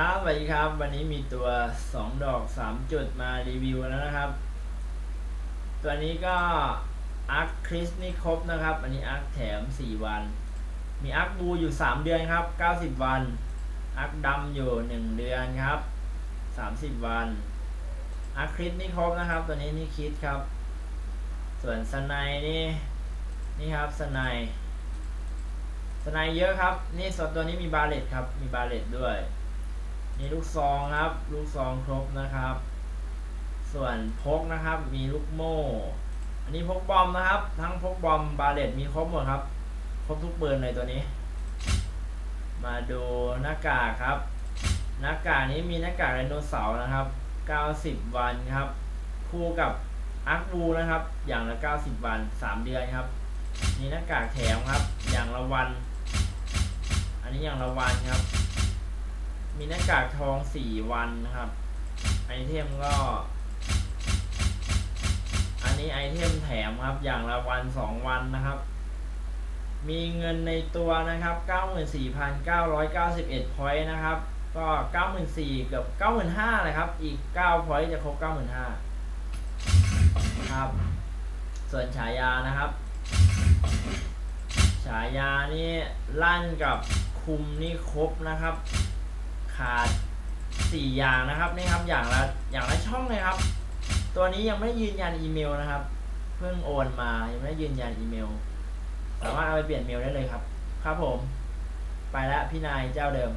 ครับสวัสดีครับ วันนี้มีตัว 2 ดอก 3 จุดมารีวิวแล้วนะครับ ตัวนี้ก็อาร์คคริสนี่ครบนะครับ อันนี้อาร์คแถม 4 วัน มีอาร์คบูอยู่ 3 เดือนครับ 90 วันอาร์คดำอยู่ 1 เดือนครับ 30 วันอาร์คคริสนี่ครบนะครับ ตัวนี้นี่คิดครับ ส่วนสไนนี่นี่ครับสไนสไนเยอะครับ นี่สดตัวนี้มีบาเลตครับ มีบาเลตด้วย มีลูกซองครับ ลูกซองครบนะครับ ส่วนพกนะครับ มีลูกโม่ อันนี้พกบอมนะครับ ทั้งพกบอมบาเลตมีครบหมดครับ ครบทุกปืนเลยตัวนี้ มาดูหน้ากากครับ หน้ากากนี้มีหน้ากากไดโนเสาร์นะครับ 90 วันครับ คู่กับอาร์คบูนะครับ อย่างละ 90 วัน 3 เดือนครับ มีหน้ากากแถมครับ อย่างละวัน อันนี้อย่างละวันครับ มีหน้ากากทองสี่วันนะครับ ไอเทมก็ อันนี้ไอเทมแถมครับ อย่างละวันสองวันนะครับ มีเงินในตัวนะครับ 94,991พอยต์นะครับ ก็ 94,000เกือบ95,000เลยครับ อีก9พอยต์จะครบ 95,000ครับ ส่วนฉายานะครับ ฉายานี่ลั่นกับคุมนี่ครบนะครับ ขาดสี่อย่างนะครับนี่ครับอย่างละอย่างละช่องเลยครับ ตัวนี้ยังไม่ยืนยันอีเมลนะครับ เพิ่งโอนมายังไม่ยืนยันอีเมลสามารถเอาไปเปลี่ยนเมลได้เลยครับ ครับผม ไปแล้วพี่นายเจ้าเดิม